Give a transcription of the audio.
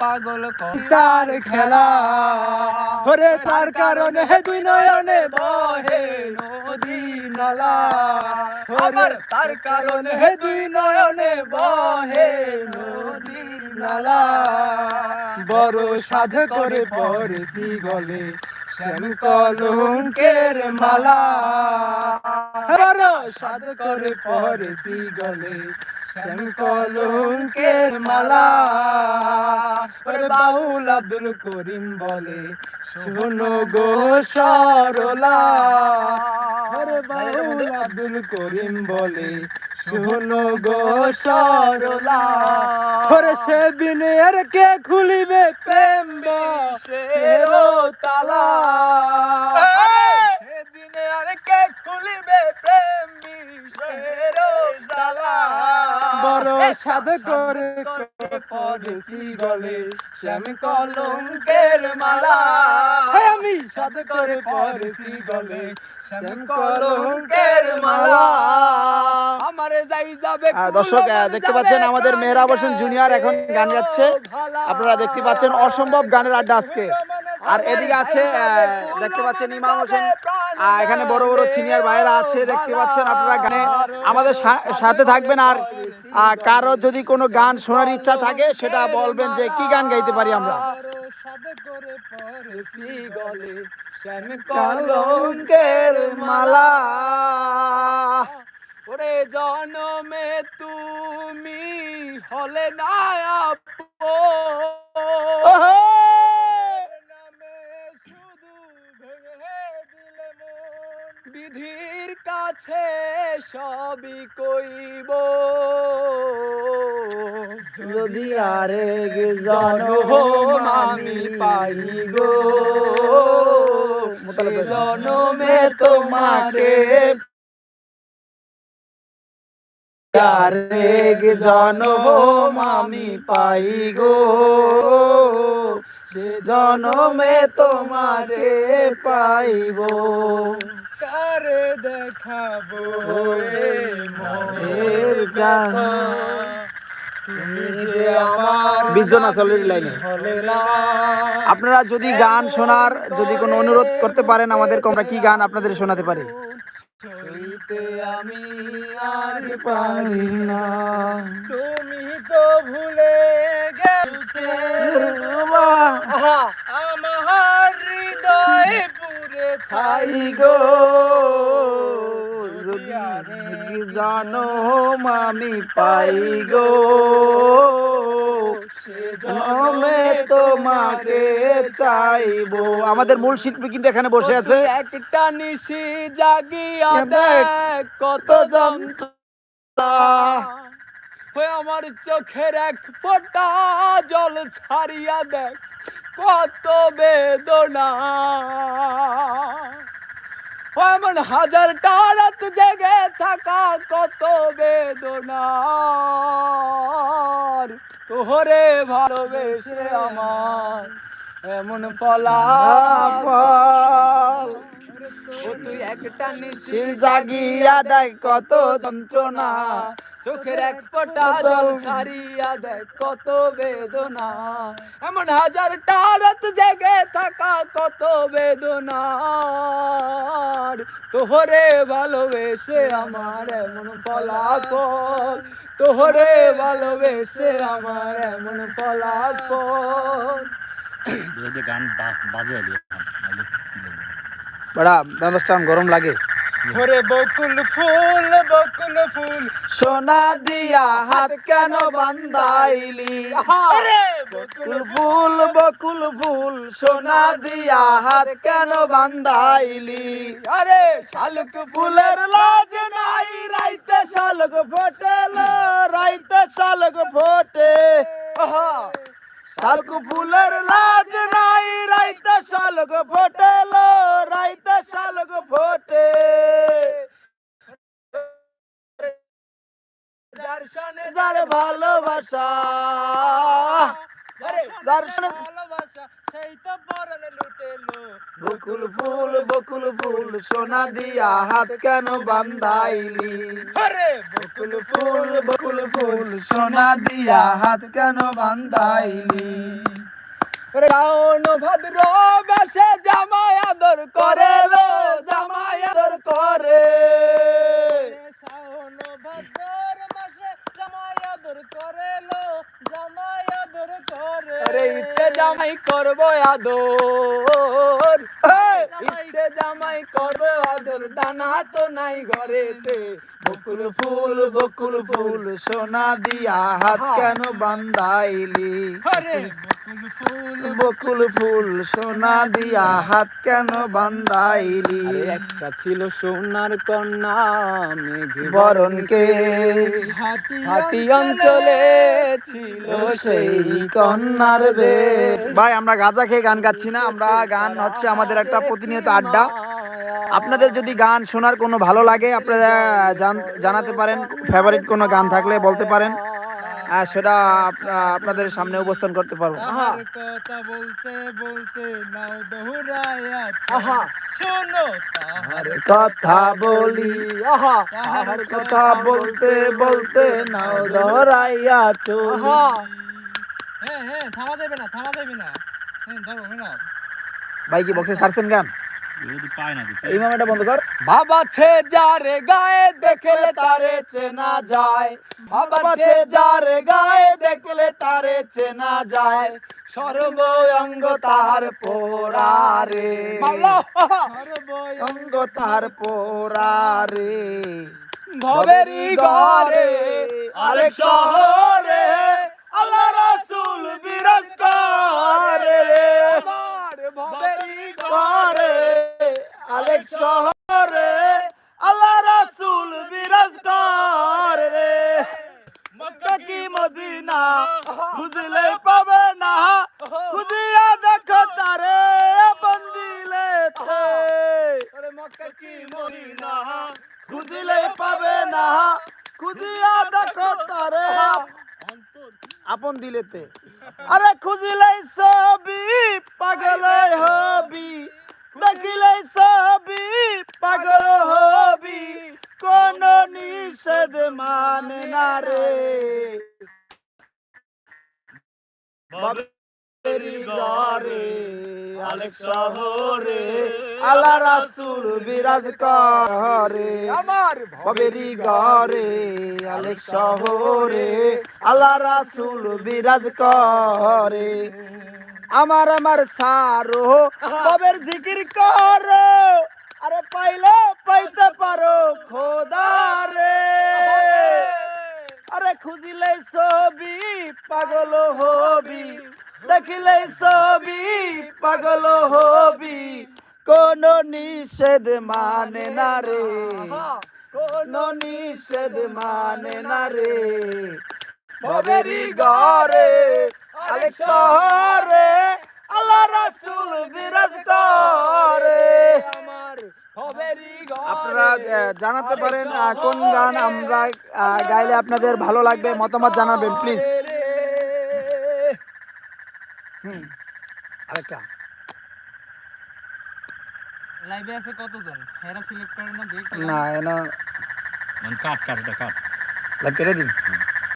পাগল তার খেলা। ওরে তার কারণে দুই নয়নে বহে নদী নালা। আমার তার কারণে দুই নয়নে বহে নদী নালা। বড় সাধ করে পড়েছি গলে। শ্যাম কলঙ্কের মালা। সাধ করে পড়েছি গলে শ্যাম কলঙ্কের মালা। ওরে বাউল আব্দুল করিম বলে শোনো গো সরলা। ওরে বাউল আব্দুল করিম বলে শোনো গো সরলা। ওরে সে বিনের কে খুলিবে প্রেম সেরো তালা। সাধ করে করে পড়েছি গলে শ্যাম কলঙ্কের মালা। আমি সাধ করে পড়েছি গলে শ্যাম কলঙ্কের মালা। আমারে যাই যাবে আহ, দর্শক আহ, দেখতে পাচ্ছেন আমাদের মেহরাব হোসেন জুনিয়র এখন গান গাচ্ছে আপনারা দেখতে পাচ্ছেন অসম্ভব গানের আড্ডা আজকে। আর এদিকে আছে আহ, দেখতে পাচ্ছেন ইমাম হোসেন। আহ, এখানে বড় বড় সিনিয়র ভাইয়েরা আছে দেখতে পাচ্ছেন আপনারা গানে। আমাদের সা- সাথে থাকবেন আর আহ, কারও যদি কোনো গান শোনার ইচ্ছা থাকে সেটা বলবেন যে কি গান গাইতে পারি আমরা? মালা। ওরে জনমে তুমি হলে না নামে শুধু ভেঙে দিলে মন। কাছে সবই কইব। যদি আরেক জনম আমি পাই গো জনমে তোমাকে আরেক জনম আমি পাই গো, সে জনমে তোমারে পাইব। কারে দেখাবো লাইনে আপনারা যদি গান শোনার যদি কোনো অনুরোধ করতে পারেন আমাদের আমরা কি গান আপনাদের শোনাতে পারি? আমি আর পারি না। তুমি তো ভুলে ছাই গো। যদি জানো আমি পাই গো। জনমে তোমাকে চাইব। আমাদের মূল শিল্পী কিন্তু এখানে বসে আছে। একটা নিশি জাগিয়া দেখ কত যন্ত্রণা। হয়ে আমার চোখের এক ফোঁটা জল ছাড়িয়া দেখ। কত বেদনা। এমন হাজার রাত জেগে থাকা কত বেদনার তোহরে ভালোবেসে আমার এমন ও তুই একটা নিশি জাগিয়া দেখ কত যন্ত্রণা। চোখের এক ফোঁটা জল ছাড়িয়া দেখ কত বেদনা। এমন হাজার রাত জেগে থাকা কত বেদনা তোহরে ভালোবেসে আমার এমন ফলাফল। তোহরে ভালোবেসে আমার এমন ফলাফল। গান বাজে বড়া ব্যবস্থা গরম লাগে। ওরে বকুল ফুল বকুল ফুল। সোনা দিয়া হাত কেন বান্দাইলি আরে! বকুল ফুল বকুল ফুল সোনা দিয়া হাত কেন বান্দাইলি আরে শালুক ফুলের লাজ নাই রাইতে শালক ফোটেল রাইতে শালক ফোটে। শালক ফুলের লাজ নাই রাইতে শালক ফোটেল রাইতে শালক ফোটে। যার ভালোবাসা যার ভালোবাসা সেই তো পরনে লুটেলো। বকুল ফুল বকুল ফুল সোনা দিয়া হাত কেন বান্ধাইলি? আরে বকুল ফুল বকুল ফুল সোনা দিয়া হাত কেন বান্ধাইলি? রাউন ভদ্র বেশে আদর করে লো জামাই আদর করে। শাওন ভদ্র মাসে জামাই আদর করে লো জামাই আদর করে আরে ইচ্ছে জামাই করব আদর। ইচ্ছে জামাই করব আদর দানা তো নাই ঘরেতে। বকুল ফুল বকুল ফুল সোনা দিয়া হাত কেন বান্ধাইলি? বকুল ফুল সোনা দিয়া হাত কেন বান্ধাইলি? আরে একটা ছিল সোনার কন্যা মেঘে বরণকে। হাতি অঞ্চলে ছিল সেই কন্যার বেশ। ভাই আমরা গাঁজা খেয়ে গান গাচ্ছি না আমরা গান হচ্ছে আমাদের একটা প্রতিনিয়ত আড্ডা। আপনাদের যদি গান শোনার কোনো ভালো লাগে আপনারা জান- জানাতে পারেন ফেভারিট কোনো গান থাকলে বলতে পারেন। সেটা আপনাদের সামনে উপস্থান করতে পারব। কথা বলতে বলতে নাও দোহরায়া শোনো তাহার কথা বলি। আহা। তাহার কথা বলতে বলতে নাও ধরাইয়া চলি হ্যাঁ হ্যাঁ থামা যাবে না থামা যাবে না। হ্যাঁ ধরো না ভাই কি বক্সে ছাড়ছেন গান বন্ধ কর। বাবা ছে যারে গায়ে দেখলে তারে চেনা যায়। বাবা ছে যারে গায়ে দেখলে তারে চেনা যায়। সর্ব অঙ্গ তার পোরারে অঙ্গ তার পোরারে ভবেরি ঘরে আরেক শহরে আল্লাহ রাসূল বিরাজ করে। কি খুঁজিলে পাবে না। খুঁজিয়া দেখো তারে। আপন দিলেতে। আরে খুঁজিলে ছবি পাগলে হবি। দেখিলে ছবি পাগল হবি। কোন নিষেধ মানে না রে। বাবেরি ঘরে আলেক শহরে আল্লাহ রাসূল বিরাজ করে। আমার বাবেরি ঘরে আলেক শহরে আল্লাহ রাসূল বিরাজ করে। আমার আমার সারো বাবের জিকির করো। আরে পাইলে পাইতে পারো খোদারে। আরে খুঁজিলে ছবি পাগল হবি দেখিলে ছবি পাগল হবি। কোন নিষেধ মানে না রে। কোন নিষেধ মানে না রে। ভবেরি ঘরে আলেক শহরে আল্লাহ রাসূল বিরাজ করে। আপনারা জানাতে পারেন কোন গান আমরা গাইলে আপনাদের ভালো লাগবে মতামত জানাবেন প্লিজ হুম আরেকটা। লাইভে আছে কতজন? হেরা সিলেক্ট করে না দেখি না এনা কাট কাট কাট। লাইভ কেটে দিন